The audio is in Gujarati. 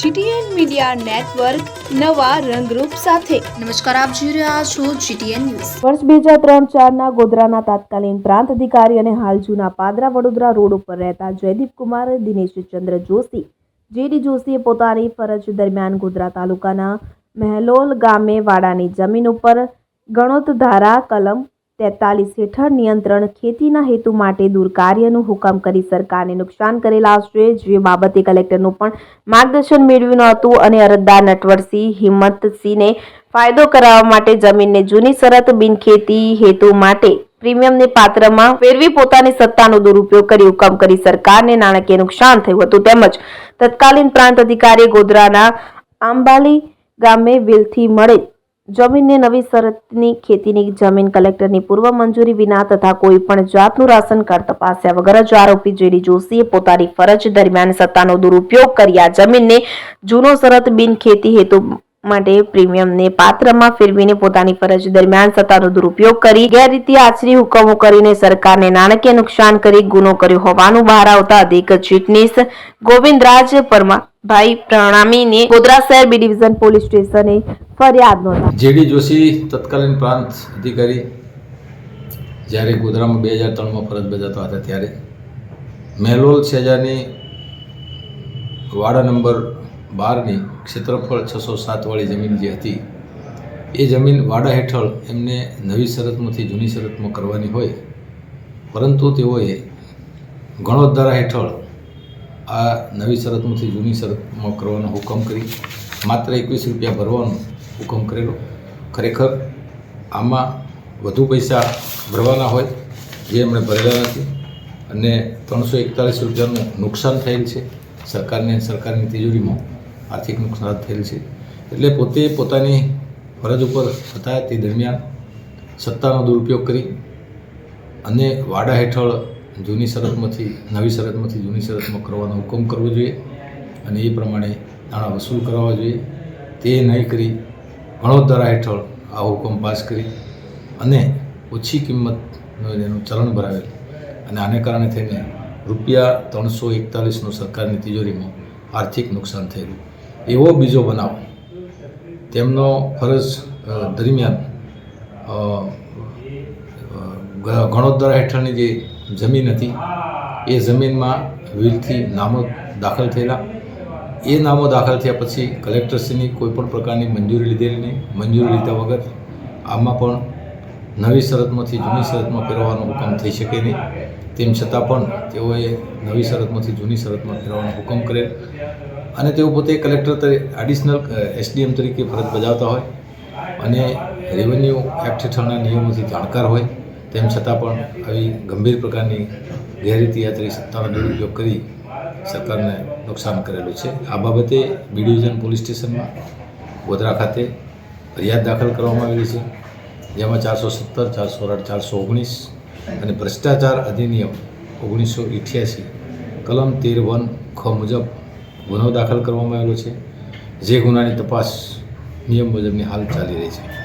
જીટીએન મીડિયા નેટવર્ક નવા રંગરૂપ સાથે. નમસ્કાર આપ જોઈ રહ્યા છો જીટીએન ન્યૂઝ. વર્ષ બે હજાર ત્રણ ચારના ગોધરાના તાત્કાલિન પ્રાંત અધિકારી અને હાલ જૂના પાદરા વડોદરા રોડ ઉપર રહેતા જયદીપ કુમાર દિનેશચંદ્ર જોશી જેડી જોશીએ પોતાની ફરજ દરમિયાન ગોધરા તાલુકાના મહેલોલ ગામે વાડાની જમીન ઉપર ગણોત ધારા કલમ તેતાલીસ હેઠળ નિયંત્રણ ખેતીના હેતુ માટે દૂર કાર્યનું હુકમ કરી સરકારને નુકસાન કરેલા છે જે બાબતે કલેક્ટરનું પણ માર્ગદર્શન મેળવ્યું ન હતું અને અરજદાર નટવરસિંહ હિંમતસિંહને ફાયદો કરાવવા માટે જમીનને જૂની શરત બિનખેતી હેતુ માટે પ્રીમિયમને પાત્રમાં ફેરવી પોતાની સત્તાનો દુરુપયોગ કરી હુકમ કરી સરકારને નાણાકીય નુકસાન થયું હતું. તેમજ તત્કાલીન પ્રાંત અધિકારી ગોધરાના આંબાલી ગામે વેલથી મળે જમીનને નવી શરતની ખેતીની જમીન કલેક્ટરની પૂર્વ મંજૂરી વિના તથા કોઈ પણ જાતનું રાશન કાર્ડ તપાસ્યા વગર જ આરોપી જેડી જોશીએ પોતાની ફરજ દરમિયાન સત્તાનો દુરુપયોગ કર્યા જમીનને જૂનો શરત બિન ખેતી હેતુ માટે પ્રીમિયમને પાત્રમાં ફેરવીને પોતાની ફરજ દરમિયાન સત્તાનો દુરુપયોગ કરી ગેરરીતિ આચરી હુકમો કરીને સરકારને નાણાકીય નુકસાન કરી ગુનો કર્યો હોવાનું બહાર આવતા અધિક ચીટનીસ ગોવિંદરાજ પરમા ભાઈ પ્રણામીને ગોધરા શહેર બી ડિવિઝન પોલીસ સ્ટેશને ફરિયાદ નોંધાવી. જેડી જોશી તત્કાલીન પ્રાંત અધિકારી જ્યારે ગોધરામાં બે હજાર ત્રણમાં ફરજ બજાવતા હતા ત્યારે મેલોલ સેજાની વાડા નંબર બારની ક્ષેત્રફળ છસો સાતવાળી જમીન જે હતી, એ જમીન વાડા હેઠળ એમને નવી શરતમાંથી જૂની શરતમાં કરવાની હોય. પરંતુ તેઓએ ગણોદ્ધારા હેઠળ આ નવી શરતમાંથી જૂની શરતમાં કરવાનો હુકમ કરી, માત્ર એકવીસ રૂપિયા ભરવાનો હુકમ કરેલો. ખરેખર આમાં વધુ પૈસા ભરવાના હોય, જે એમણે ભરેલા નથી, અને ત્રણસો એકતાલીસ રૂપિયાનું નુકસાન થયેલ છે સરકારને, સરકારની તિજોરીમાં. આર્થિક નુકસાન થયેલ છે. એટલે પોતે પોતાની ફરજ ઉપર હતા તે દરમિયાન સત્તાનો દુરુપયોગ કરી અને વાડા હેઠળ જૂની શરતમાંથી, નવી શરતમાંથી જૂની શરતમાં કરવાનો હુકમ કરવો જોઈએ અને એ પ્રમાણે નાણાં વસૂલ કરવા જોઈએ. તે નહીં કરી વડોદરા હેઠળ આ હુકમ પાસ કરી અને ઓછી કિંમતનું એનું ચલણ ભરાવેલ. અને આને કારણે થઈને રૂપિયા ત્રણસો એકતાલીસનું સરકારની તિજોરીમાં આર્થિક નુકસાન થયેલું. એવો બીજો બનાવ. તેમનો ફરજ દરમિયાન ગણોદ્ધારા હેઠળની જે જમીન હતી, એ જમીનમાં વીરથી નામો દાખલ થયેલા. એ નામો દાખલ થયા પછી કલેક્ટરશ્રીની કોઈ પણ પ્રકારની મંજૂરી લીધેલી નહીં. મંજૂરી લીધા વગર આમાં પણ નવી શરતમાંથી જૂની શરતમાં ફેરવવાનો હુકમ થઈ શકે નહીં. તેમ છતાં પણ તેઓએ નવી શરતમાંથી જૂની શરતમાં ફેરવવાનો હુકમ કરેલ. અને તેઓ પોતે કલેક્ટર એડિશનલ એસડીએમ તરીકે ફરજ બજાવતા હોય અને રેવન્યુ એક્ટ હેઠળના નિયમોથી જાણકાર હોય, તેમ છતાં પણ આવી ગંભીર પ્રકારની ગેરરીતિ યાત્રી સત્તાનો દુરુપયોગ કરી સરકારને નુકસાન કરેલું છે. આ બાબતે બી ડિવિઝન પોલીસ સ્ટેશનમાં ગોધરા ખાતે ફરિયાદ દાખલ કરવામાં આવેલી છે, જેમાં ચારસો સત્તર, ચારસો આઠ ચારસો ઓગણીસ અને ભ્રષ્ટાચાર અધિનિયમ ઓગણીસો અઠ્યાસી, કલમ તેર વન ખ મુજબ ગુનો દાખલ કરવામાં આવેલો છે. જે ગુનાની તપાસ નિયમ મુજબની હાલ ચાલી રહી છે.